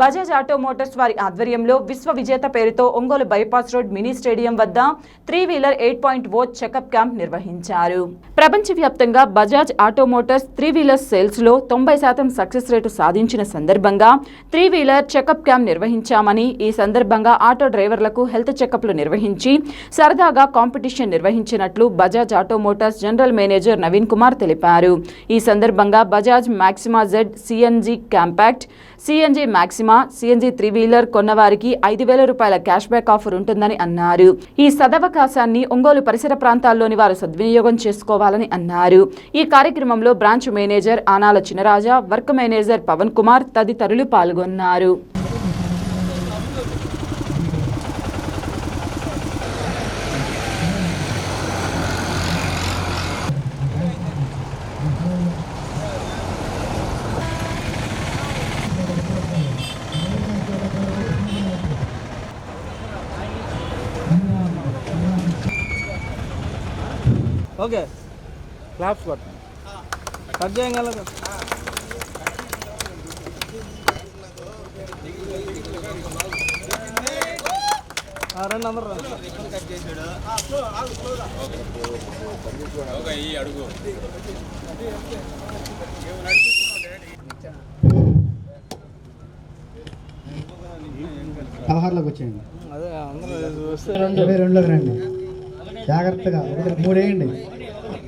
Bajaj auto Motors వారి ఆధ్వర్యంలో విశ్వ విజేత పేరుతో Ongole bypass road mini stadium వద్ద three wheeler eight point o checkup camp నిర్వహించారు. ప్రపంచవ్యాప్తంగా Bajaj auto motors three wheeler సేల్స్లో తొంభై శాతం సక్సెస్ రేటు సాధించిన సందర్భంగా త్రీ వీలర్ చెకప్ క్యాంప్ నిర్వహించామని ఈ సందర్భంగా ఆటో డ్రైవర్లకు హెల్త్ చెకప్లు నిర్వహించి సరదాగా కాంపిటీషన్ నిర్వహించినట్లు Bajaj auto motors general manager Naveen Kumar తెలిపారు. ఈ సందర్భంగా Bajaj Maxima Z C N G compact C N G Maxima C N G three wheeler కొన్నవారికి ఐదు వేల రూపాయల క్యాష్ బ్యాక్ ఆఫర్ ఉంటుందని అన్నారు. ఈ సదవకాశాన్ని ఒంగోలు పరిసర ప్రాంతాల్లోని వారు సద్వినియోగం చేసుకోవాలని అన్నారు. ఈ కార్యక్రమంలో branch manager Anala Chinaraja work manager Pavan Kumar తదితరులు పాల్గొన్నారు. ఓకే. క్లాప్స్ కొట్టండి కట్ చేయగలరు రండి అందరు రండి పదహారులోకి వచ్చేయండి. అదే అందరూ రెండులోకి రండి. జాగ్రత్తగా ఒకటి మూడు వేయండి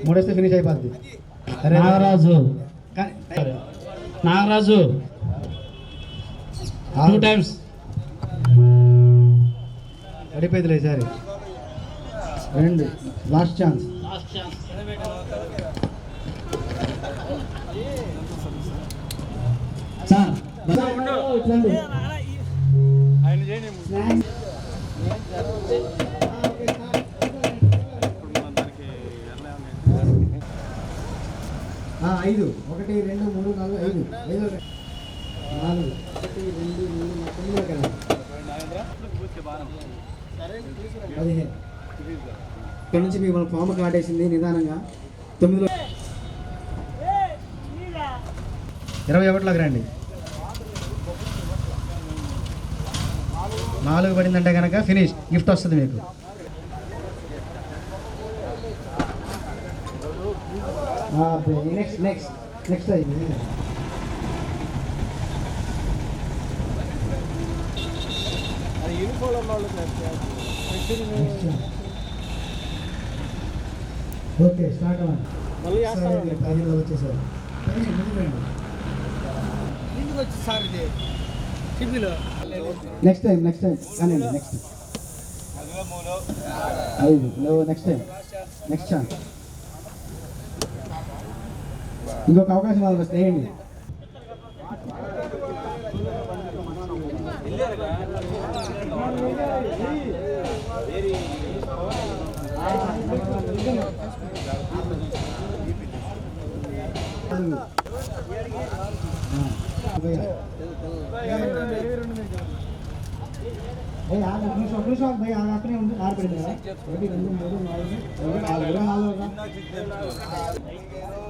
మూడేస్తే ఫినిష్ అయిపోద్ది. సరే నాగరాజు. నాగరాజు. టూ టైమ్స్ పడిపోయిందిలే ఈసారి. రెండు. లాస్ట్ ఛాన్స్ సార్ ఆయన చేయండి ఐదు. ఒకటి రెండు మూడు నాలుగు ఐదు. ఐదు నాలుగు. ఒకటి రెండు మూడు నాలుగు. తొమ్మిదిలోకి పదిహేను. ఇక్కడ నుంచి మిమ్మల్ని పాము కాటేసింది నిదానంగా. తొమ్మిదిలో ఇరవై ఒకటిలోకి రండి. నాలుగు పడిందంటే కనుక ఫినిష్. గిఫ్ట్ వస్తుంది మీకు. నెక్స్ట్ నెక్స్ట్ నెక్స్ట్ అయింది. ఓకే స్టార్ట్ అవ్వండి మళ్ళీ పదిలో వచ్చేసారు. ముందుకు వచ్చి సార్ ఇది. టిఫిన్లో నెక్స్ట్ టైం నెక్స్ట్ టైం కానీ నెక్స్ట్ ఐదు. లో నెక్స్ట్ టైం నెక్స్ట్ ఛాన్స్ ఇంకొక అవకాశం అది వేయండి భయ్ ఆగు, నిమిషం, ఒక నిమిషం ఆగు, అక్కడే ఆరు ఒకటి, రెండు, మూడు, నాలుగు, నాలుగు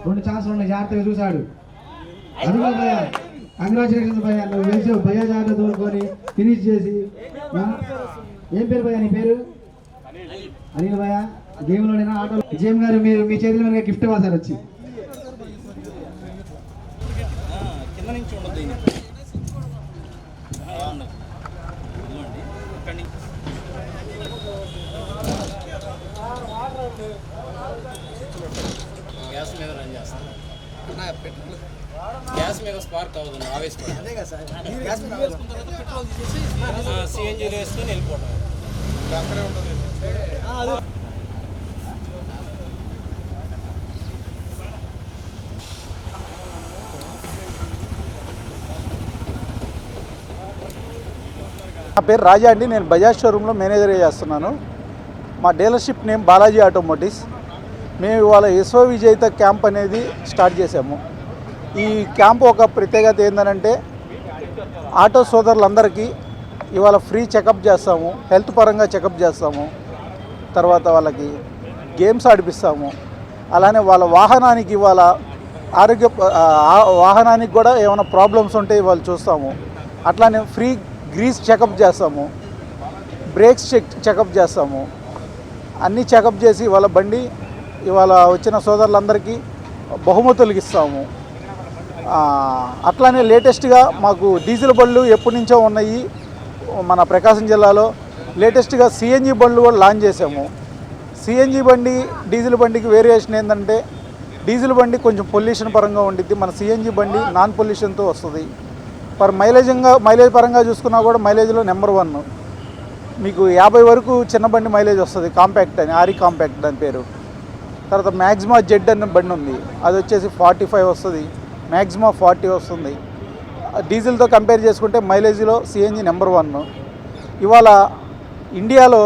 రెండు ఛాన్సులు ఉన్నాయి. జాగ్రత్తగా చూశాడు. అదిగో భయ కంగ్రాచులేషన్స్ భయ నువ్వు వేసావు భయ జాగ్రత్త తోడుకొని ఫినిష్ చేసి. ఏం పేరు భయ నీ పేరు? అనిల్ భయ గేమ్లోనైనా? ఆటో జేమ్ గారు మీరు మీ చేతిలో గిఫ్ట్ ఇవ్వాలి సార్ వచ్చి కింద నుంచి ఉండదు దీన్ని గ్యాస్ గ్యాస్ మీద స్పార్క్ ఆవేశపడి సిఎన్జీలో వేసుకొని వెళ్ళిపోవడం నా పేరు రాజా అండి. నేను బజాజ్ షోరూంలో మేనేజర్ చేస్తున్నాను. మా డీలర్షిప్ నేమ్ బాలాజీ ఆటోమోటివ్స్. మేము ఇవాళ యశ్వ విజేత క్యాంప్ అనేది స్టార్ట్ చేసాము ఈ క్యాంప్ ఒక ప్రత్యేకత ఏంటంటే ఆటో సోదరులందరికీ ఇవాళ ఫ్రీ చెకప్ చేస్తాము హెల్త్ పరంగా చెకప్ చేస్తాము తర్వాత వాళ్ళకి గేమ్స్ ఆడిపిస్తాము. అలానే వాళ్ళ వాహనానికి ఇవాళ ఆరోగ్య వాహనానికి కూడా ఏమైనా ప్రాబ్లమ్స్ ఉంటే వాళ్ళు చూస్తాము. అట్లానే ఫ్రీ గ్రీస్ చెకప్ చేస్తాము బ్రేక్స్ చెక్ చెకప్ చేస్తాము. అన్నీ చెకప్ చేసి వాళ్ళ బండి ఇవాళ వచ్చిన సోదరులందరికీ బహుమతులు ఇస్తాము. అట్లానే లేటెస్ట్గా మాకు డీజిల్ బండ్లు ఎప్పటి నుంచో ఉన్నాయి. మన ప్రకాశం జిల్లాలో లేటెస్ట్గా సిఎన్జి బండ్లు కూడా లాంచ్ చేసాము సిఎన్జి బండి డీజిల్ బండికి వేరియేషన్ ఏంటంటే డీజిల్ బండి కొంచెం పొల్యూషన్ పరంగా ఉండిద్ది. మన సిఎన్జి బండి నాన్ పొల్యూషన్తో వస్తుంది. పర్ మైలేజ్గా మైలేజ్ పరంగా చూసుకున్నా కూడా మైలేజ్లో నెంబర్ వన్. మీకు యాభై వరకు చిన్న బండి మైలేజ్ వస్తుంది. కాంపాక్ట్ అని ఆరి కాంపాక్ట్ దాని పేరు. తర్వాత మ్యాక్సిమా జెడ్ అన్న బండి ఉంది. అది వచ్చేసి ఫార్టీ ఫైవ్ వస్తుంది. మ్యాక్సిమా ఫార్టీ వస్తుంది. డీజిల్తో కంపేర్ చేసుకుంటే మైలేజ్లో సిఎన్జి నెంబర్ వన్. ఇవాళ ఇండియాలో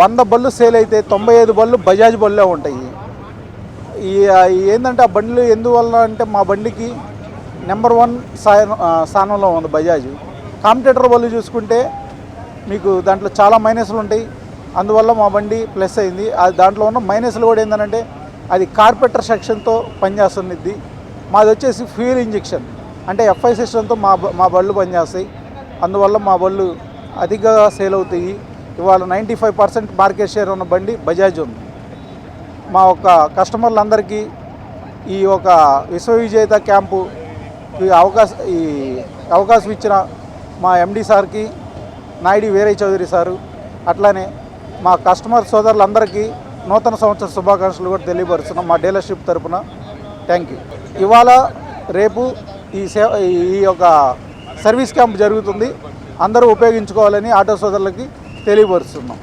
వంద బళ్ళు సేల్ అయితే తొంభై ఐదు బళ్ళు బజాజ్ బళ్ళే ఉంటాయి. ఈ ఏంటంటే ఆ బండ్లు ఎందువల్ల అంటే మా బండికి నెంబర్ వన్ స్థానంలో ఉంది బజాజ్. కాంపిటేటర్ బళ్ళు చూసుకుంటే మీకు దాంట్లో చాలా మైనస్లు ఉంటాయి. అందువల్ల మా బండి ప్లస్ అయింది. అది దాంట్లో ఉన్న మైనస్లు కూడా ఏంటంటే అది కార్పెటర్ సెక్షన్తో పనిచేస్తున్నది. మాది వచ్చేసి ఫ్యూయల్ ఇంజెక్షన్ అంటే ఎఫ్ఐ సిస్టంతో మా మా బళ్ళు పనిచేస్తాయి. అందువల్ల మా బళ్ళు అధికంగా సేల్ అవుతాయి. ఇవాళ ninety five percent market share ఉన్న బండి బజాజ్ ఉంది. మా ఒక కస్టమర్లందరికీ ఈ ఒక విశ్వవిజేత క్యాంపు ఈ అవకాశం ఈ అవకాశం ఇచ్చిన మా ఎండి సార్కి నాయుడు వీరయ్య చౌదరి సారు అట్లానే మా కస్టమర్ సోదరులందరికీ నూతన సంవత్సర శుభాకాంక్షలు కూడా తెలియపరుస్తున్నాం మా డీలర్షిప్ తరపున. థ్యాంక్ యూ ఇవాళ రేపు ఈ సేవ ఈ యొక్క సర్వీస్ క్యాంప్ జరుగుతుంది. అందరూ ఉపయోగించుకోవాలని ఆటో సోదరులకి తెలియపరుస్తున్నాం.